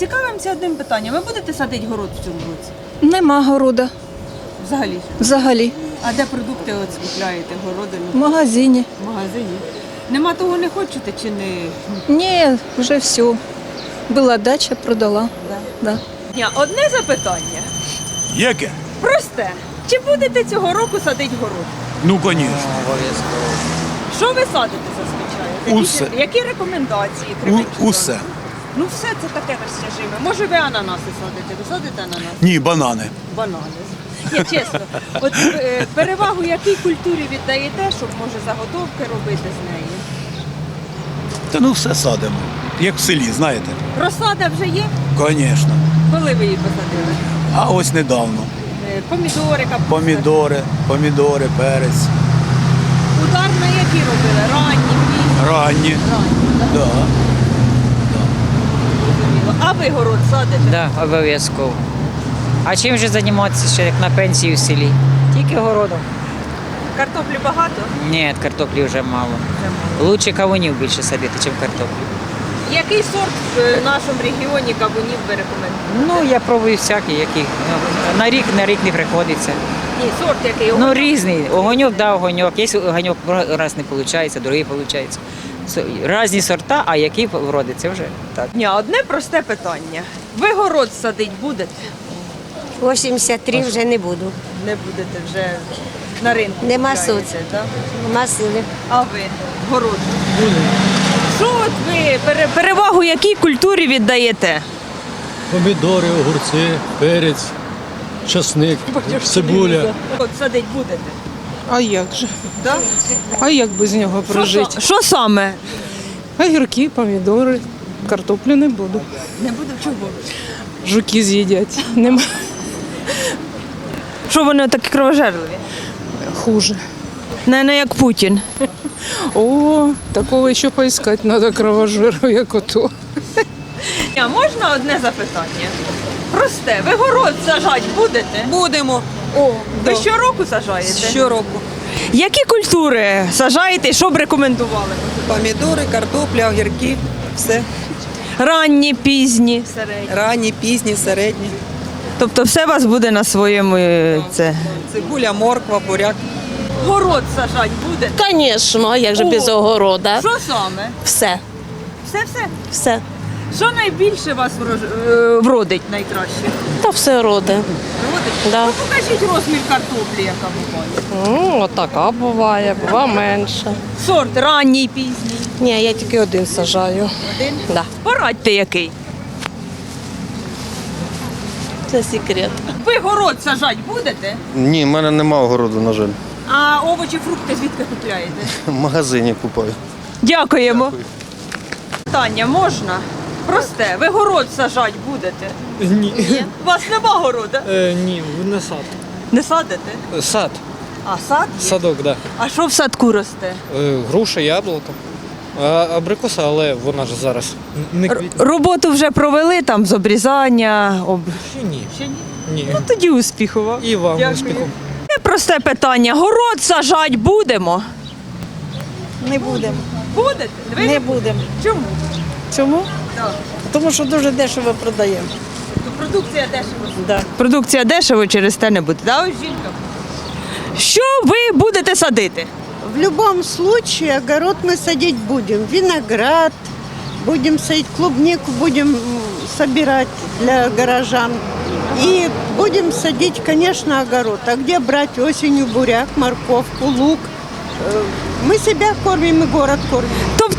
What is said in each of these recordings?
Цікавимося одним питанням. Ви будете садити город в цьому році? Нема города Взагалі. взагалі. А де продукти от скупляєте? Городину? В магазині. В магазині? Нема того не хочете чи не? Ні, вже все. Була дача, продала. Да. Ні, одне запитання. Яке? Просте. Чи будете цього року садити город? Ну, звісно. Що ви садите зазвичай? Які- Усе. Які рекомендації? У, усе. Ну все це таке розтяжиме. Може ви ананаси садите? Ви садите ананаси? Ні, банани. Банани. Ні, чесно. От е, перевагу якій культурі віддаєте, щоб може заготовки робити з неї? Та ну все садимо. Як в селі, знаєте. Розсада вже є? Звісно. Коли ви її посадили? А ось недавно. Е, Помідори, капуста. Помідори, помідори, перець. Удар на які робили? Ранні, пізні? Ранні. Ранні, так? Да. А ви город садите? Да, обов'язково. А чим же займатися ще як на пенсії в селі? Тільки городом. Картоплі багато? Ні, картоплі вже мало. Лучше кавунів більше садити, ніж картоплю. Який сорт в нашому регіоні кавунів ви рекомендуєте? Ну, я пробую всякі, які. Ну, на рік на рік не приходиться. Ні, сорт який? Ну, різний. Огоньок, да, огоньок. Є огоньок раз не виходить, другий виходить. Різні сорта, а який вроде, це вже так. Ні, одне просте питання. Ви город садить будете? 83 вже не буду. Не будете вже на ринку. Нема купляєте, да? Нема сили. А ви город? Що от ви пере- перевагу якій культурі віддаєте? Помідори, огурці, перець, часник, цибуля. От садить будете. А як же? Да? А як без нього прожити? Що, що саме? Огірки, помідори, картоплю не буду. Не буду чого. Жуки з'їдять. Нема Що вони такі кровожерливі? хуже. Не, не як Путін. О, такого ще поискати треба кровожиру, як ото. А можна одне запитання? Просте, ви город сажати будете? Будемо О, ви щороку саджаєте? щороку. Які культури сажаєте і що б рекомендували? Помідори, картопля, огірки, все. Ранні, пізні, середні. Ранні, пізні, середні. Тобто все у вас буде на своєму е, це. Цибуля, морква, буряк. Город сажати будете? Звісно, як же О! без огорода? Що саме? Все, Все-все. все. Що найбільше вас врож- е, вродить найкраще? Та все роде. Вродить? Да. Ну, покажіть розмір картоплі, яка буває. Ну, отака буває, бува менше. Сорт ранній, пізній. Ні, я тільки один сажаю. Один? Да. Порадьте який. Це секрет. Ви город сажати будете? Ні, в мене нема огороду, на жаль. А овочі, фрукти звідки купляєте? В магазині купую. Дякуємо. Питання можна? Просте, ви город сажати будете? Ні. У вас нема города? Е, ні, не сад. Не садите? Сад. А сад? є? Садок, так. А що в садку росте? Е, груша, яблуко. А, абрикоса, але вона ж зараз не Р- квітне. роботу вже провели там з обрізання. Об... Ще ні. Ще ні? Ні. Ну тоді успіху вам. І вам Дякую. успіху. Це просте питання. Город сажати будемо? Не будемо. Будете? Ви Не будемо. Чому? Чому? Так. Тому що дуже дешево продаємо. То продукція дешево. Да. Продукція дешево через те не буде. Да, ось жінка. Що ви будете садити? В любом случае огород мы садить будем. Виноград, будем садить клубнику, будем м, собирать для горожан. И будем садить, конечно, огород. А где брать осенью буряк, морковку, лук? Э, Мы себя кормим и город кормим. Тобто ми тут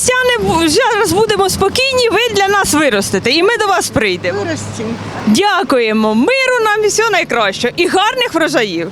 містяни зараз будемо спокійні, ви для нас виростете, і ми до вас прийдемо. Вырастим. Дякуємо, миру нам і всього найкращого і гарних врожаїв.